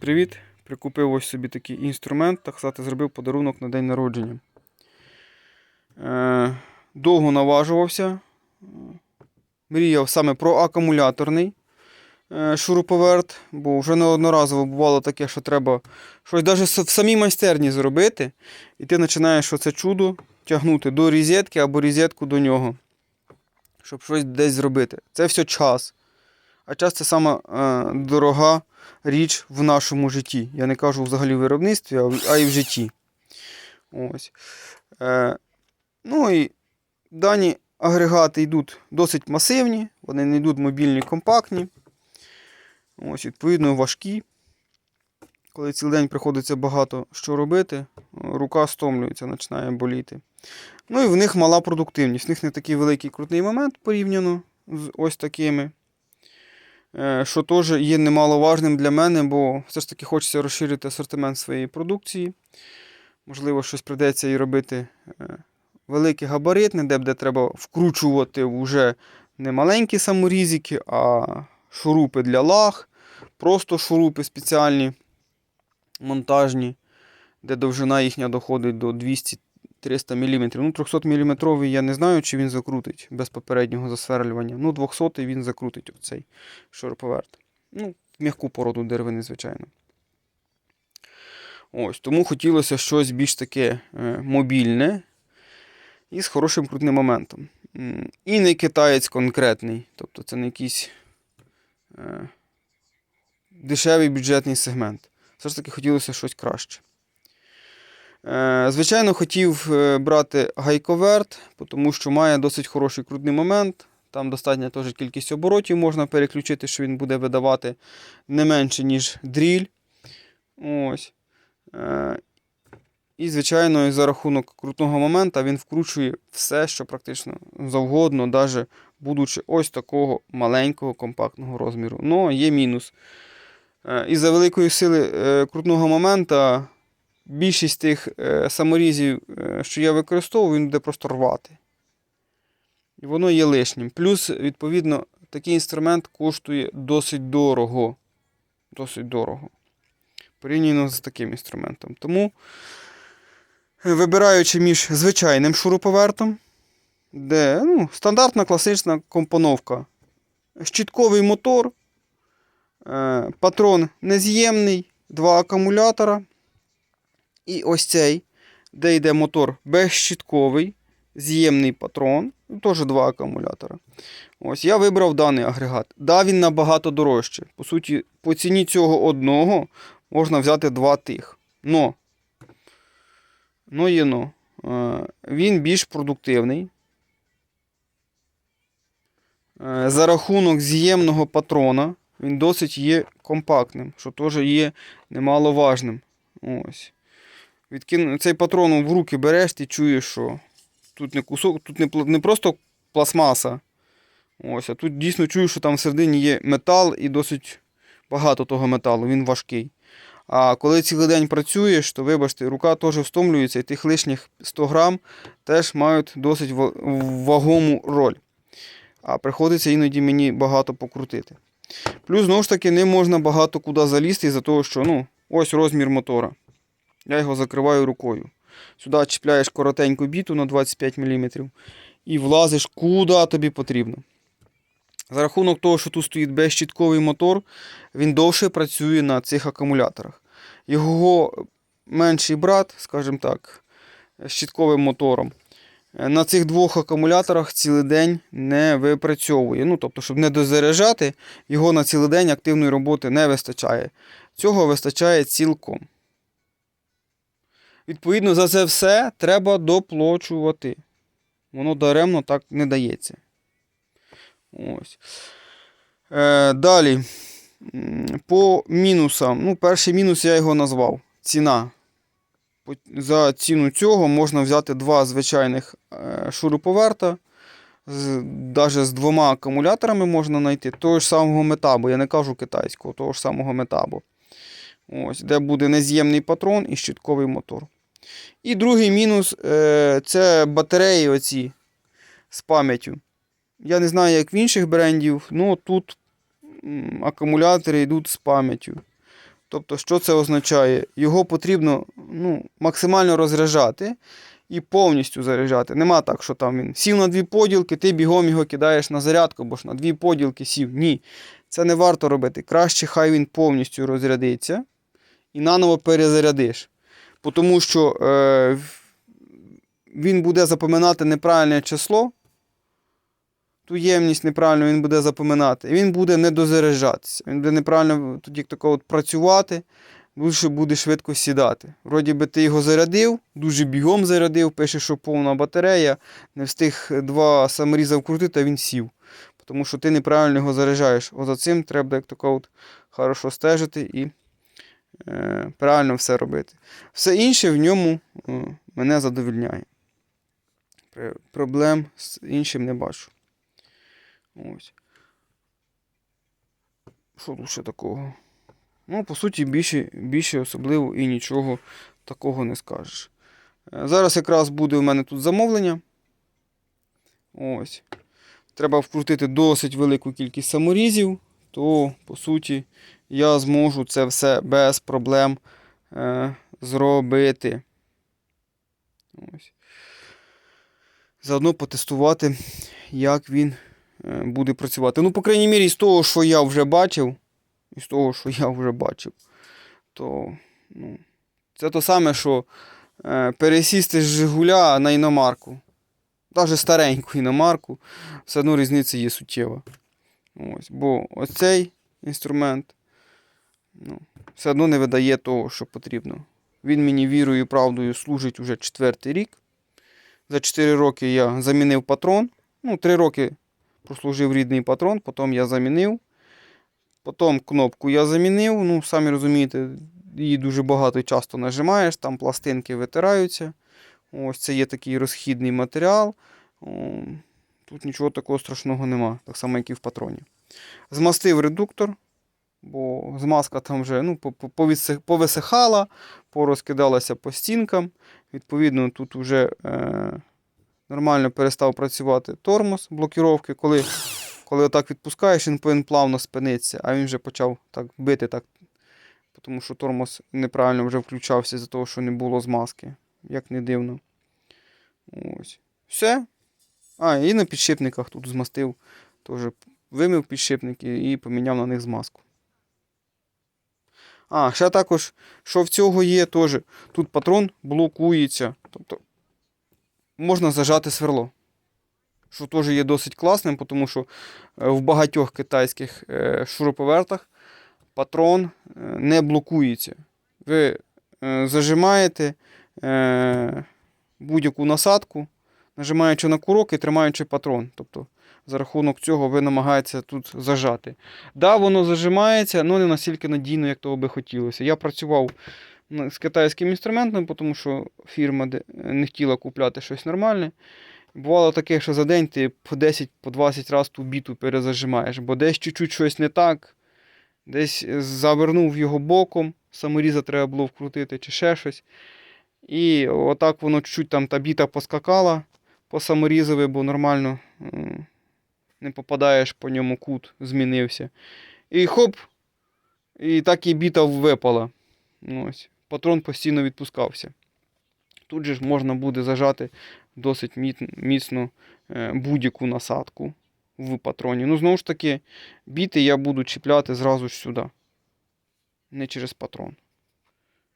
Привіт! Прикупив ось собі такий інструмент, так сказати, зробив подарунок на день народження. Е, довго наважувався. Мріяв саме про акумуляторний е, шуруповерт, бо вже неодноразово бувало таке, що треба щось навіть в самій майстерні зробити, і ти починаєш оце чудо тягнути до розетки або розетку до нього, щоб щось десь зробити. Це все час. А час це сама е, дорога річ в нашому житті. Я не кажу взагалі в виробництві, а, і в житті. Ось. Е, ну і дані агрегати йдуть досить масивні, вони не йдуть мобільні, компактні. Ось, відповідно, важкі. Коли цілий день приходиться багато що робити, рука стомлюється, починає боліти. Ну і в них мала продуктивність. В них не такий великий крутний момент порівняно з ось такими. Е, що теж є немаловажним для мене, бо все ж таки хочеться розширити асортимент своєї продукції. Можливо, щось прийдеться і робити е, велике габаритне, де буде треба вкручувати вже не маленькі саморізики, а шурупи для лаг, просто шурупи спеціальні, монтажні, де довжина їхня доходить до 200 300 мм. Ну, 300 мм я не знаю, чи він закрутить без попереднього засверлювання. Ну, 200 він закрутить оцей шуруповерт. Ну, м'яку породу деревини, звичайно. Ось, тому хотілося щось більш таке е, мобільне і з хорошим крутним моментом. І не китаєць конкретний. Тобто це не якийсь е, дешевий бюджетний сегмент. Все ж таки хотілося щось краще. Е, Звичайно, хотів е, брати гайковерт, тому що має досить хороший крутний момент. Там достатня теж кількість оборотів можна переключити, що він буде видавати не менше, ніж дріль. Ось. Е, І, звичайно, за рахунок крутного моменту він вкручує все, що практично завгодно, навіть будучи ось такого маленького компактного розміру. Ну, є мінус. Е, Із-за великої сили крутного моменту більшість тих е, саморізів, е, що я використовую, він буде просто рвати. І воно є лишнім. Плюс, відповідно, такий інструмент коштує досить дорого. Досить дорого. Порівняно з таким інструментом. Тому, е, вибираючи між звичайним шуруповертом, де ну, стандартна класична компоновка. Щітковий мотор, патрон нез'ємний, два акумулятора. І ось цей, де йде мотор безщітковий, з'ємний патрон, теж два акумулятора. Ось я вибрав даний агрегат. Да, він набагато дорожче. По суті, по ціні цього одного можна взяти два тих. Но, но є но. Е, Він більш продуктивний. Е, За рахунок з'ємного патрона він досить є компактним, що теж є немаловажним. Ось. Відкину... Цей патрон в руки береш, ти чуєш, що тут не кусок, тут не, не просто пластмаса. Ось, а тут дійсно чую, що там всередині є метал і досить багато того металу, він важкий. А коли цілий день працюєш, то вибачте, рука теж втомлюється, і тих лишніх 100 грам теж мають досить вагому роль. А приходиться іноді мені багато покрутити. Плюс, знову ж таки, не можна багато куди залізти із-за того, що ну, ось розмір мотора. Я його закриваю рукою. Сюди чіпляєш коротеньку біту на 25 мм і влазиш куди тобі потрібно. За рахунок того, що тут стоїть безщітковий мотор, він довше працює на цих акумуляторах. Його менший брат, скажімо так, з щітковим мотором, е, на цих двох акумуляторах цілий день не випрацьовує. Ну, тобто, щоб не дозаряджати, його на цілий день активної роботи не вистачає. Цього вистачає цілком. Відповідно, за це все треба доплачувати. Воно даремно так не дається. Ось. Е, далі. По мінусам. Ну, перший мінус я його назвав. Ціна. За ціну цього можна взяти два звичайних е, шуруповерта. Даже з двома акумуляторами можна знайти того ж самого метабу. Я не кажу китайського, того ж самого метабу. Ось, де буде нез'ємний патрон і щитковий мотор. І другий мінус е, це батареї оці з пам'яттю. Я не знаю, як в інших брендів, але тут акумулятори йдуть з пам'яттю. Тобто, що це означає? Його потрібно ну, максимально розряджати і повністю заряджати. Нема так, що там він сів на дві поділки, ти бігом його кидаєш на зарядку, бо ж на дві поділки сів. Ні. Це не варто робити. Краще хай він повністю розрядиться і наново перезарядиш. Тому що е, він буде запоминати неправильне число, ту ємність неправильно він буде запоминати, і він буде не дозаряджатися. Він буде неправильно тоді тако от працювати, дуже буде швидко сідати. Вроді би ти його зарядив, дуже бігом зарядив, пише, що повна батарея, не встиг два саморіза вкрутити, а він сів. Тому що ти неправильно його заряджаєш. О, цим треба як от хорошо стежити і правильно все робити. Все інше в ньому е, мене задовільняє. Проблем з іншим не бачу. Ось. Що тут ще такого? Ну, по суті, більше, більше особливо і нічого такого не скажеш. Е, Зараз якраз буде у мене тут замовлення. Ось. Треба вкрутити досить велику кількість саморізів, то, по суті, я зможу це все без проблем е, зробити. Ось. Заодно потестувати, як він е, буде працювати. Ну, по крайній мірі, з того, що я вже бачив, із того, що я вже бачив, то ну, це то саме, що е, пересісти з Жигуля на іномарку. Навіть стареньку іномарку, все одно різниця є суттєва. Ось, бо оцей інструмент ну, все одно не видає того, що потрібно. Він мені вірою і правдою служить уже четвертий рік. За 4 роки я замінив патрон. Ну, 3 роки прослужив рідний патрон, потім я замінив. Потім кнопку я замінив. Ну, самі розумієте, її дуже багато часто нажимаєш, там пластинки витираються. Ось це є такий розхідний матеріал. Тут нічого такого страшного нема, так само, як і в патроні. Змастив редуктор, бо змазка там вже ну, по- по- повиси- повисихала, порозкидалася по стінкам. Відповідно, тут вже е, нормально перестав працювати тормоз блокіровки. Коли, коли отак відпускаєш, він повинен плавно спинитися, а він вже почав так бити, так, тому що тормоз неправильно вже включався з-за того, що не було змазки. Як не дивно. Ось. Все. А, і на підшипниках тут змастив. Теж вимив підшипники і поміняв на них змазку. А, ще також, що в цього є, теж. Тут патрон блокується. Тобто можна зажати сверло. Що теж є досить класним, тому що е, в багатьох китайських е, шуруповертах патрон е, не блокується. Ви зажимаєте будь-яку насадку, нажимаючи на курок і тримаючи патрон. Тобто за рахунок цього ви намагаєтеся тут зажати. Да, воно зажимається, але не настільки надійно, як того би хотілося. Я працював ну, з китайським інструментом, тому що фірма не хотіла купляти щось нормальне. Бувало таке, що за день ти по 10 по 20 разів ту біту перезажимаєш, бо десь чуть-чуть щось не так, десь завернув його боком, саморіза треба було вкрутити чи ще щось. І отак воно чуть-чуть там та біта поскакала по саморізові, бо нормально не попадаєш по ньому кут, змінився. І хоп, і так і біта випала. Ось. Патрон постійно відпускався. Тут же ж можна буде зажати досить міцно е, будь-яку насадку в патроні. Ну, знову ж таки, біти я буду чіпляти зразу ж сюди. Не через патрон.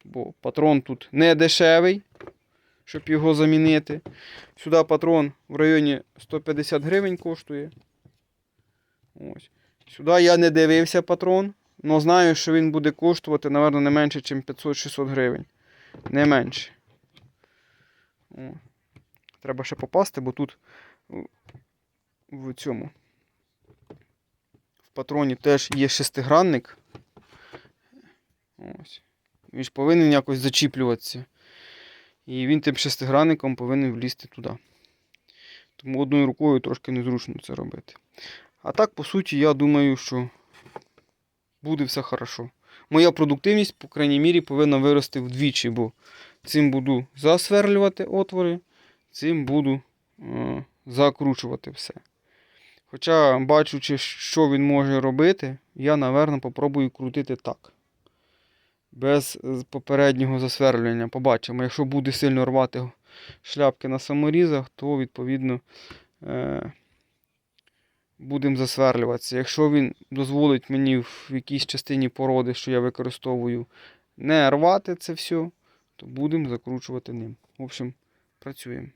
Бо патрон тут не дешевий, щоб його замінити. Сюди патрон в районі 150 гривень коштує. Ось. Сюди я не дивився патрон, але знаю, що він буде коштувати, напевно, не менше, ніж 500-600 гривень. Не менше. О. Треба ще попасти, бо тут в- в цьому в патроні теж є шестигранник. Ось. Він ж повинен якось зачіплюватися. І він тим шестигранником повинен влізти туди. Тому одною рукою трошки незручно це робити. А так, по суті, я думаю, що буде все хорошо. Моя продуктивність, по крайній мірі, повинна вирости вдвічі, бо цим буду засверлювати отвори, цим буду е, закручувати все. Хоча, бачучи, що він може робити, я, напевно, попробую крутити так. Без е, попереднього засверлювання. Побачимо. Якщо буде сильно рвати шляпки на саморізах, то відповідно е, будемо засверлюватися. Якщо він дозволить мені в якійсь частині породи, що я використовую, не рвати це все, то будемо закручувати ним. В общем, працюємо.